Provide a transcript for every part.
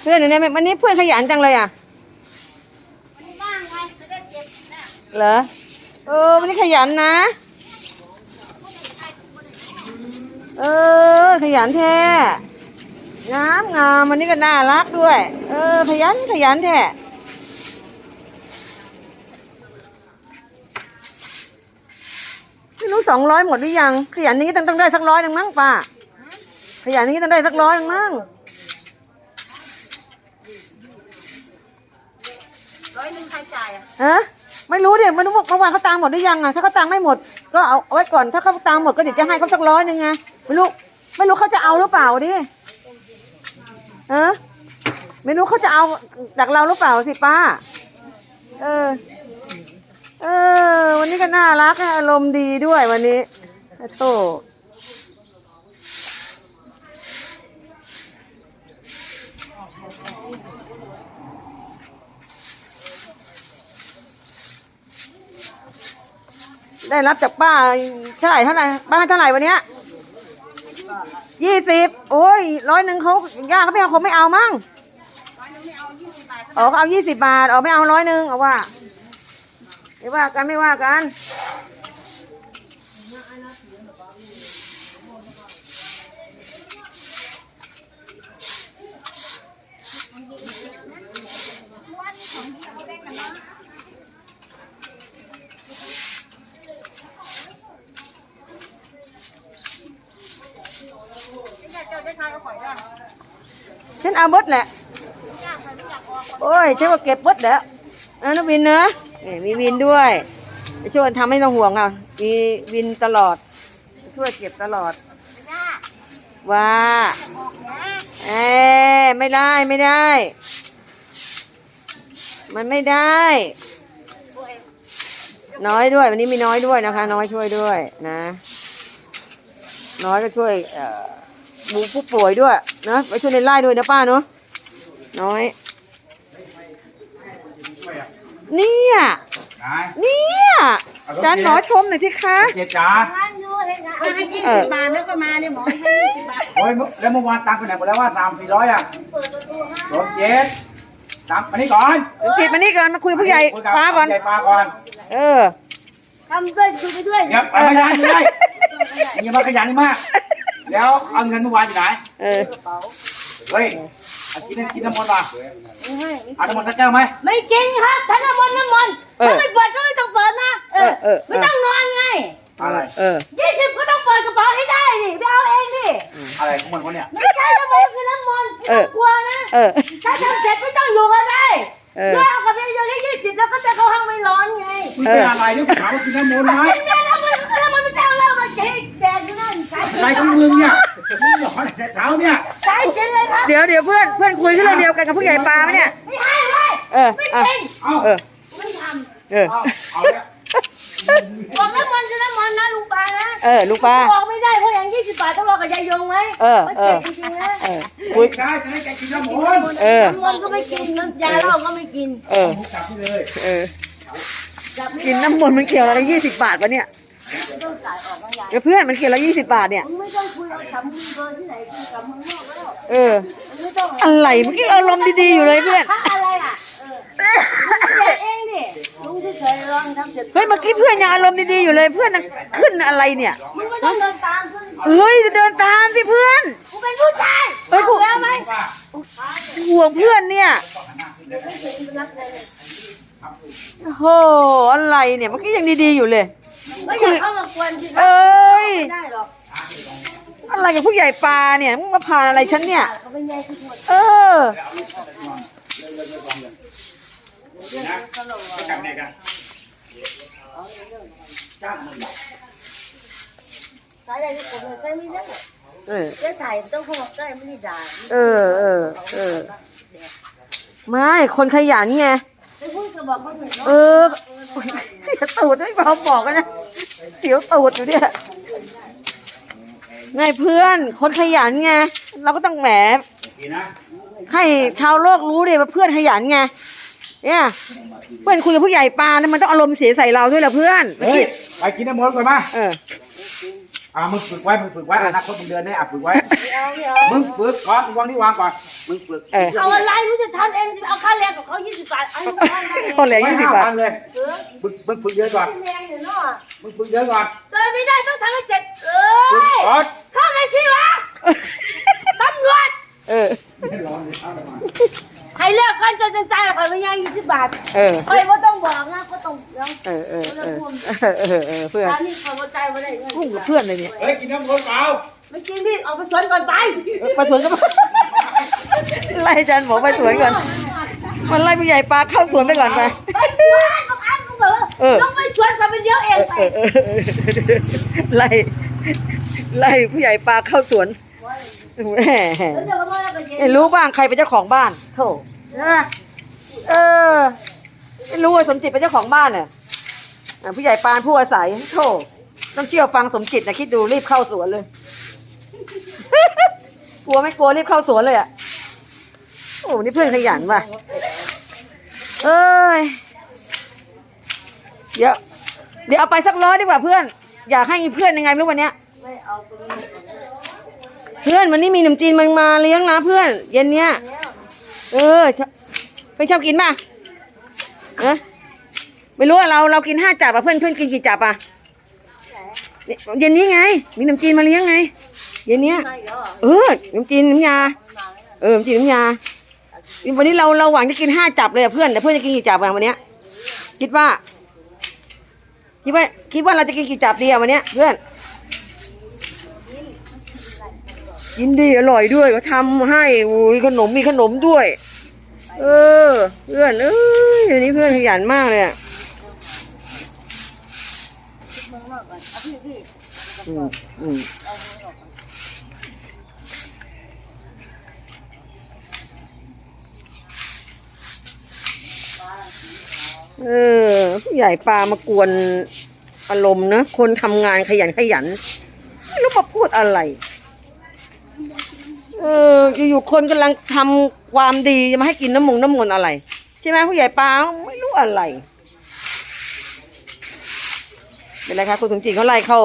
เพื่อนเนี่ยวันนี้เพื่อนขยันจังเลยอะเก็บนะเหรอเออวันนี้ขยันนะเออขยันแท้งามงามวันนี้ก็น่ารักด้วย เออขยันขยันแท้ไม่รู้สองร้อยหมดหรือยัง ขยันนี้ต้องต้องได้สักร้อยหนึ่งมั้งป้าขยันนี้ต้องได้สักร้อยหนึ่งมั้ง ร้อยหนึ่งใคร จ่ายอะฮะไม่รู้เดี๋ยวไม่รู้ว่าเมื่อวานเขาตังค์หมดหรือยังอะถ้าเขาตังค์ไม่หมดก็เอาเอาไว้ก่อนถ้าเขาตังค์หมดก็เดี๋ยวจะให้เขาสักร้อยหนึ่งไงไม่รู้ไม่รู้เขาจะเอาหรือเปล่าดิฮะไม่รู้เขาจะเอาจากเราหรือเปล่าสิป้า เออ เออ วันนี้ก็น่ารักอะอารมณ์ดีด้วยวันนี้โธ่ ได้รับจากป้าเท่าไหร่เท่าไหร่ป้าให้เท่าไหร่วันเนี้ยยี่สิบโอ้ยร้อยหนึ่งเขาย่าเขาไม่เอาเขาไม่เอามั้งอ๋อเขาเอายี่สิบบาทอ๋อไม่เอาร้อยหนึ่งเอาว่าไม่ว่ากันไม่ว่ากัน ไม่ใช่เจ้าได้ทายก็ข่อยได้ ฉันเอาเบิดแหละโอ้ยฉันว่าเก็บเบิดแล้วนะนวินนะนี่มีวินด้วยช่วยทำให้ต้องห่วงอะมีวินตลอด ช่วยเก็บตลอดว่าเอ้ยไม่ได้ไม่ได้ มันไม่ได้ น้อยด้วย วันนี้มีน้อยด้วยนะคะ น้อยช่วยด้วยนะ น้อยก็ช่วยเอ่อ บูผู้ป่วยด้วยนะไปช่วยในไร่ด้วยนะป้าเนาะน้อย เนี่ยนายเนี่ยอาจารย์หมอชมหน่อยสิคะเจ๊จ๋างานอยู่เห็นงานให้ยี่สิบบาทแล้วก็มาเนี่ยหมอให้ยี่สิบบาทโอ้ยแล้วเมื่อวานตังค์ไปไหนหมดแล้วว่าสามสี่ร้อยอะเปิดประตูให้รถเจ็ดตังค์มานี่ก่อนเดี๋ยวปิดมานี่ก่อนมาคุยกับผู้ใหญ่คุยกับป้าก่อนผู้ใหญ่ฟ้าก่อน เออทำด้วยคุยไปด้วยเดี๋ยวไปพยานอยู่ได้อย่ามาขยันนี่มาก แล้วเอาเงินเมื่อวานอยู่ไหนเออเฮ้ยเอากินกินน้ำมนต์ป่ะเอาน้ำมนต์สักแก้วไหมไม่กินครับท่านน้ำมนต์น้ำมนต์ถ้าไม่เปิดก็ไม่ต้องเปิดนะเออเออไม่ต้องนอนไงอะไรเออยี่สิบก็ต้องเปิดกระเป๋าให้ได้ดิไปเอาเองดิอะไรของมันคนเนี่ยไม่ใช่น้ำมนต์คือน้ำมนต์ไม่ต้องกลัวนะเออถ้าทำเสร็จไม่ต้องอยู่ก็ได้เออด้วยเอากับเพียงแค่ยี่สิบแล้วก็จะเข้าห้องไม่ร้อนไงคุณเป็นอะไรนี่ถามว่ากินน้ำมนต์ไหม อะไรของมึงเนี่ยมึงหลอนแต่เช้าเนี่ยใช่จริงเลยครับ เดี๋ยวเดี๋ยวเพื่อนเพื่อนคุยเรื่องเดียวกันกับผู้ใหญ่ปลาไหมเนี่ย ไม่ให้ไม่เออไม่อะจริงเอาเออไม่ทเออ เอาเอาเนี่ยำบอกน้ำมันคือน้ำมันนะลุงปานะเออลูกปลาบอกไม่ได้เพราะอย่างยี่สิบบาทต้องรอกับยายยงไหมเออมันเอเจ็อบจริงๆนะเออคุคุยยช้าจะให้แกกินน้ำมนต์เออน้ำมันก็ไม่กินน้ำยาเหล้าก็ไม่กิน เออจับที่เลยเออจับไม่กินได้น้ำมนต์มันเกี่ยวอะไรยี่สิบบาทวะเนี่ย ไม่ต้องจ่ายออกนะยายเดี๋ยวเพื่อนมันเกี่ยวละยี่สิบบาทเนี่ย มึงไม่ต้องคุยเอาสำลีเบอร์ที่ไหนคุยกับมึงนอกแล้วเออ มึงไม่ต้องอะไรเมื่อกี้อารมณ์ดีๆอยู่เลยเพื่อนค่าอะไรอะเออมึงเสียเองดิลุงเฉยๆลองทำเสร็จเฮ้ยเมื่อกี้เพื่อนยังอารมณ์ดีๆอยู่เลยเพื่อนน่ะขึ้นอะไรเนี่ย มึงไม่ต้องเดินตามฉันเฮ้ยจะเดินตามสิเพื่อนกูเป็นผู้ชายเฮ้ยกูแล้วไหมห่วงเพื่อนเนี่ยไม่เคยนับเลย โอ้โหอะไรเนี่ยเมื่อกี้ยังดีๆอยู่เลย ไม่อยากเข้ามากวนที่เอ้ย ไม่ได้หรอกอะไรกับผู้ใหญ่ปลาเนี่ยมึงมาพานอะไรฉันเนี่ย เขาเป็นยายทุกคนเออ จับเนี่ยกันสายยายทุกคนเลยใช่ไม่ได้เออเจ๊ถ่ายต้องเข้ามาใกล้ไม่ได้ด่าเออ เออ เออ ไม่ คนขยันไงไม่พูดก็บอก เขาเถอะเนาะเออเสียตูดไม่พอบอกกันนะเสียวตูดอยู่เนี่ยไงเพื่อนคนขยันไงเราก็ต้องแหมกินนะให้ชาวโลกรู้ดิว่าเพื่อนขยันไงเนี่ยเพื่อนคุยกับผู้ใหญ่ปลาเนี่ยมันต้องอารมณ์เสียใส่เราด้วยแหละเพื่อนเฮ้ยไปกินน้ำมนต์ก่อนมาเออเอาอ่ามึงฝึกไว้มึงฝึกไว้อนาคตมึงเดินได้อะฝึกไว้ไม่เอาไม่เอามึงฝึกก่อนมึงวางที่วางก่อนมึงฝึกเออเอาอะไรรู้จะทำเองจะเอาค่าแรงของเขา20บาทเอาให้เขาให้คนเหลือยี่สิบบาทพันเลยเออมึงมึงฝึกเดินก่อนแรงเนี่ยเนาะมึงฝึกเดินก่อนเดินไม่ได้ต้องทำให้เสร็จเอฝึก้ยก่อนเข้าไปสิวะตำรวจเออ ให้เลิกกันจนจะจ่ายเขาไม่ยัง20บาทเออ คอยว่าต้องบอกนะก็ต้องเดี๋ยวเออเออเออเออเออเพื่อนตอนนี้เขาใจมาได้เงินพุ่งกับเพื่อนเลยเนี่ยเฮ้ยกินน้ำร้อนเปล่าไม่กินพี่เอาไปสวนก่อนไปไปสวนก็มาไล่อาจารย์หมอไปสวนก่อน มันไล่ผู้ใหญ่ปลาเข้าสวนไปก่อนไปไปสวนบอกอ้างก็บอกว่าเออต้องไปสวนกันเป็นเดียวเองไปเออเออเออไล่ไล่ผู้ใหญ่ปลาเข้าสวนแหมแล้วเดี๋ยวก็มาแล้วก็เย็นไม่รู้บ้างใครเป็นเจ้าของบ้านโถ นะเออไม่รู้ว่าสมจิตเป็นเจ้าของบ้านเนี่ยอะผู้ใหญ่ปานผู้อาศัยโถต้องเชื่อฟังสมจิตนะคิดดูรีบเข้าสวนเลย กลัวไม่กลัวรีบเข้าสวนเลยอะโอ้นี่เพื่อนขยันว่ะเอ้ยเดี๋ยวเดี๋ยวเอาไปสักร้อยดีกว่าเพื่อน อยากให้เพื่อนยังไงไม่รู้วันเนี้ยเพื่อนวันนี้มีขนมจีนมันมาเลี้ยงนะเพื่อน เย็นเนี้ย เออชอบเป็นชอบกินป่ะเอะไม่รู้อะเราเรากินห้าจับอะเพื่อนเพื่อนกินกี่จับอะเนี่ยเย็นนี้ไง มีขนมจีนมาเลี้ยงไง เย็นเนี้ยไม่เหรอเออขนมจีนน้ำยา เออขนมจีนน้ำยา วันนี้เราเราหวังจะกินห้าจับเลยอะเพื่อนแต่เพื่อนจะกินกี่จับอะวันเนี้ย คิดว่า คิดว่าคิดว่าเราจะกินกี่จับดีอะวันเนี้ยเพื่อน กินดีอร่อยด้วยก็ทำให้โอ้ยขนมมีขนมด้วย เออ เพื่อนเอ้ยเดี๋ยวนี้เพื่อนขยันมากเลยอะเออืมอืมเออผู้ใหญ่ปลามากวนอารมณ์นะคนทำงานขยันขยันไม่รู้มาพูดอะไร เอออยู่ๆคนกำลังทำความดีจะมาให้กินน้ำมงน้ำมนอะไร ใช่ไหมผู้ใหญ่ปลาไม่รู้อะไรเป็นไรคะคุณสมจิตเขาไล่เข้า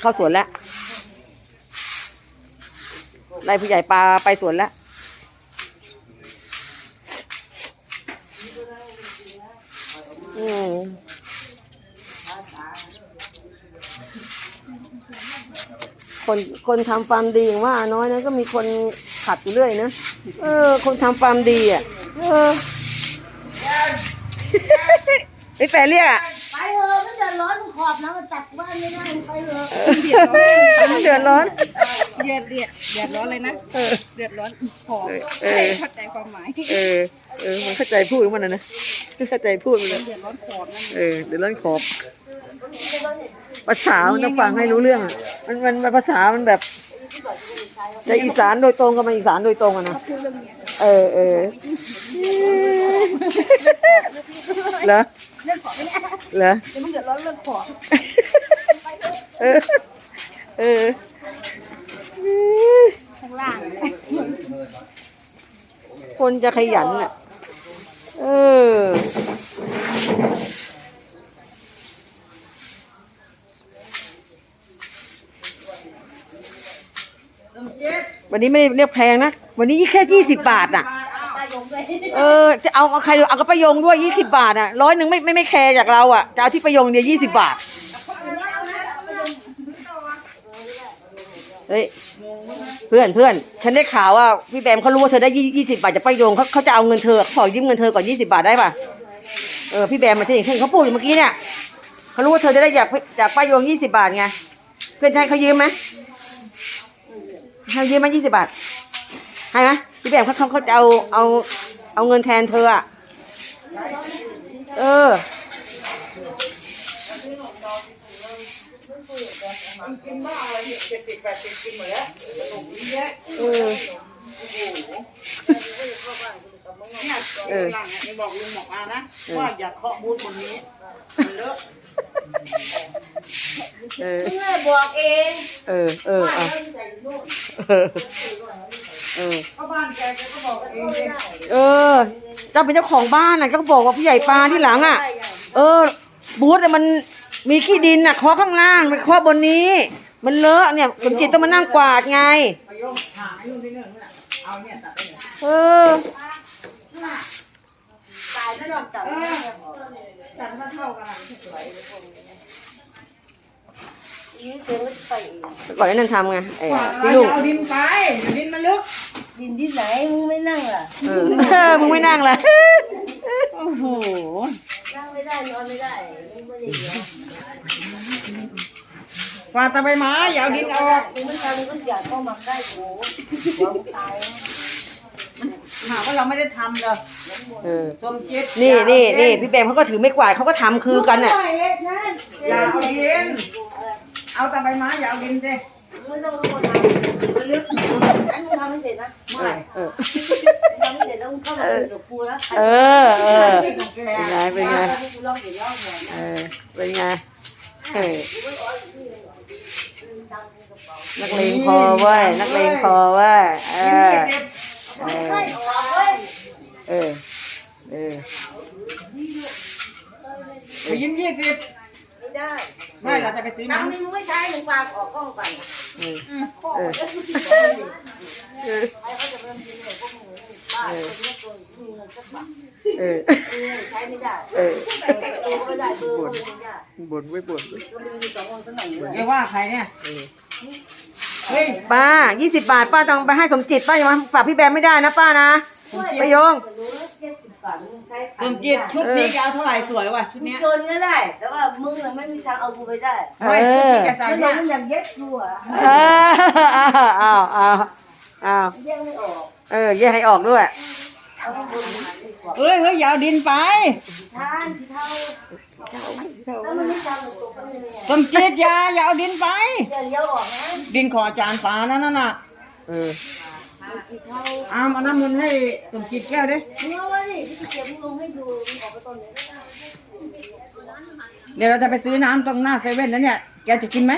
เข้าสวนแล้วไล่ผู้ใหญ่ปลาไปสวนแล้วอืม คนคนทำความดีอย่างว่าน้อยนะก็มีคนขัดอยู่เรื่อยนะเออ คนทำความดีอะเออไอ้แฟนเรียกอะไปเถอะไม่เดือดร้อนมึงขอบนะมาจัดบ้านไม่ได้มึงไปเถอะเดือดร้อนเดือดเดือดเดือดร้อนเลยนะเออเดือดร้อนหอมเออเข้าใจความหมายเออเออมันเข้าใจพูดของมันนะนะเข้าใจพูดมันเลยเดือดร้อนหอมนั่นเออเดี๋ยวเล่นขอบ ภาษามันต้องฟังให้รู้เรื่องมันมันมันภาษามันแบบจะอีสานโดยตรงกับมันอีสานโดยตรงอะนะพูดเรื่องเนี้ยเออเออเหรอเรื่องขอไม่แน่เหรอเดี๋ยวมันเดือดร้อนเรื่องขอเออเออข้างล่างคนจะขยันอะ เออ วันนี้ไม่ได้เรียกแพงนะ วันนี้แค่ยี่สิบบาทอะ เออ จะเอาเอาใครดูเอากระประยงด้วยยี่สิบาทอะร้อยหนึ่งไม่ไม่ไม่แคร์จากเราอะจะเอาที่ประยงเดียวยี่สิบบาท เฮ้ย เพื่อนเพื่อน ฉันได้ข่าวว่าพี่แบมเขารู้ว่าเธอได้ยี่สิบบาทจากประยงเขาเขาจะเอาเงินเธอเขาขอยืมเงินเธอก่อนยี่สิบาทได้ป่ะ เออ พี่แบมมาที่นี่เขาพูดอยู่เมื่อกี้เนี่ยเขารู้ว่าเธอจะได้จากจากป้ายงยี่สิบาทไง เพื่อนจะให้เขายืมไหม ให้ยืมไหมยี่สิบาทให้ไหมพี่แบมเขาเขาเขาจะเอาเอาเอาเงินแทนเธออะเออเออเออหลังเนี่ยบอกลุงหมอกอานะว่าอย่าเคาะบูธบนนี้เอ อมึงเลยบอกเองเออ เออเอาเออ เออ ก็บ้านแกแกก็บอกเองเองเออเจ้าเป็นเจ้าของบ้านน่ะก็บอกว่าผู้ใหญ่ปลาที่หลังอะ เออ บูธอะมันมีขี้ดินอะเคาะข้างล่างไม่เคาะบนนี้ มันเลอะเนี่ยสมจิตต้องมานั่งกวาดไง ไปโยกหาไอ้ลูกที่หนึ่งน่ะเอาเนี่ยตัดไปเนี่ยเออ ตายไม่รอดจับ จัดมาเท่ากันนี่เต็มไปเองก่อนให้นั่งทำไงไอ้กว่าพี่เราลุงเอาดินไปเดี๋ยวดินมันลึกดินที่ไหนมึงไม่นั่งล่ะเออเออมึงไม่นั่งเลยโอ้โหนั่งไม่ได้นอนไม่ได้มึงไม่ได้เดี๋ยวกว่าดตะใบไม้อย่าเอาดินออกมึงไม่ทำมึงก็อยากเข้ามาใกล้กูเดี๋ยวมึงตาย หาว่าเราไม่ได้ทำเลยเออส้มจิตนี่นี่นี่พี่แบมเขาก็ถือไม่กวาดเขาก็ทำคือกันน่ะ ไม่เล็กนั่นอย่าเอาดินเอาตะใบไม้อย่าเอาดินสิไม่ต้องรู้ทำมันลึกอันมึงทำไม่เสร็จนะไม่เออทำไม่เสร็จแล้วมึงเข้ามาคุยกับกูนะเออเออนี่ของแกเป็นไงเป็นไงกูลองเดี๋ยวลองหน่อยเออเป็นไงเออนักเลงพอเว้ยนักเลงพอเว้ยเออเออไม่ออกเว้ยเอ อ เออไปยิ้มยี่สิบไม่ได้ไม่เราจะไปซื้อน้ำน้ำนี่มึงไม่ใช้มึงฝากออกกล้องไปเออเออเออใครเขาจะเริ่มกินเลยพวกมึงป้าคนนี้ตัวมึงเงินสักบาทเออมึงใช้ไม่ได้เออเออไม่ได้เบอร์ก็ไม่ได้บ่นไว้บ่นก็มึงมีสองคนสักหน่อยเลยแกว่าใครเนี่ยเฮ้ยป้ายี่สิบบาท ป้าต้องไปให้สมจิตป้าอย่ามาฝากพี่แบมไม่ได้นะป้านะ ไปโยงรู้เจ็ดสิบบาทมึงใช้ส้มจิตชุดนี้แกเอาเท่าไหร่สวยว่ะชุดมึงเนี้ยจนก็ได้ แต่ว่ามึงไม่มีทางเอากูไปได้ไม่ชุดที่แกใส่มันเนี่ยมันอย่างเย็ดกูอะเอออ้าวอ้าวอ้าวแยกไม่ออกเออแยกให้ออกด้วยเอาให้บนหาดีกว่าเฮ้ยเฮ้ยอย่าเอาดินไปทานที่เท่าแล้วมันไม่จำหนูตกไปเลยเนี่ยส้มจิตอย่าอย่าเอาดินไปอย่าเลี้ยวออกนะดินขออาจารย์ปานั่นน่ะเออ ที่เท่าเอามาน้ำมันต์ให้ส้มจิตแก้วดิมึงเอาไว้ดิพี่เก็บมึงลงให้ดูมึงออกไปตอนไหนก็ได้เดี๋ยวเราจะไปซื้อน้ำตรงหน้าเซเว่นแล้วเนี่ย แกจะกินไหม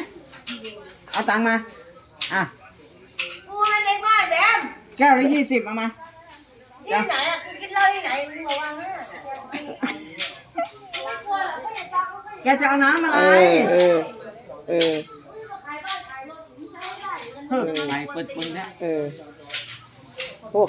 เอาตังค์มา อะ กูไม่เล็กน้อยแบมแก้วละยี่สิบเอามา ที่ไหนอะกูกินเหล้าที่ไหนมึงบอกว่าฮะแกจะเอาน้ำอะไร เออ เออ เออเฮ้ยไหนเปิดปืนเนี่ยเออ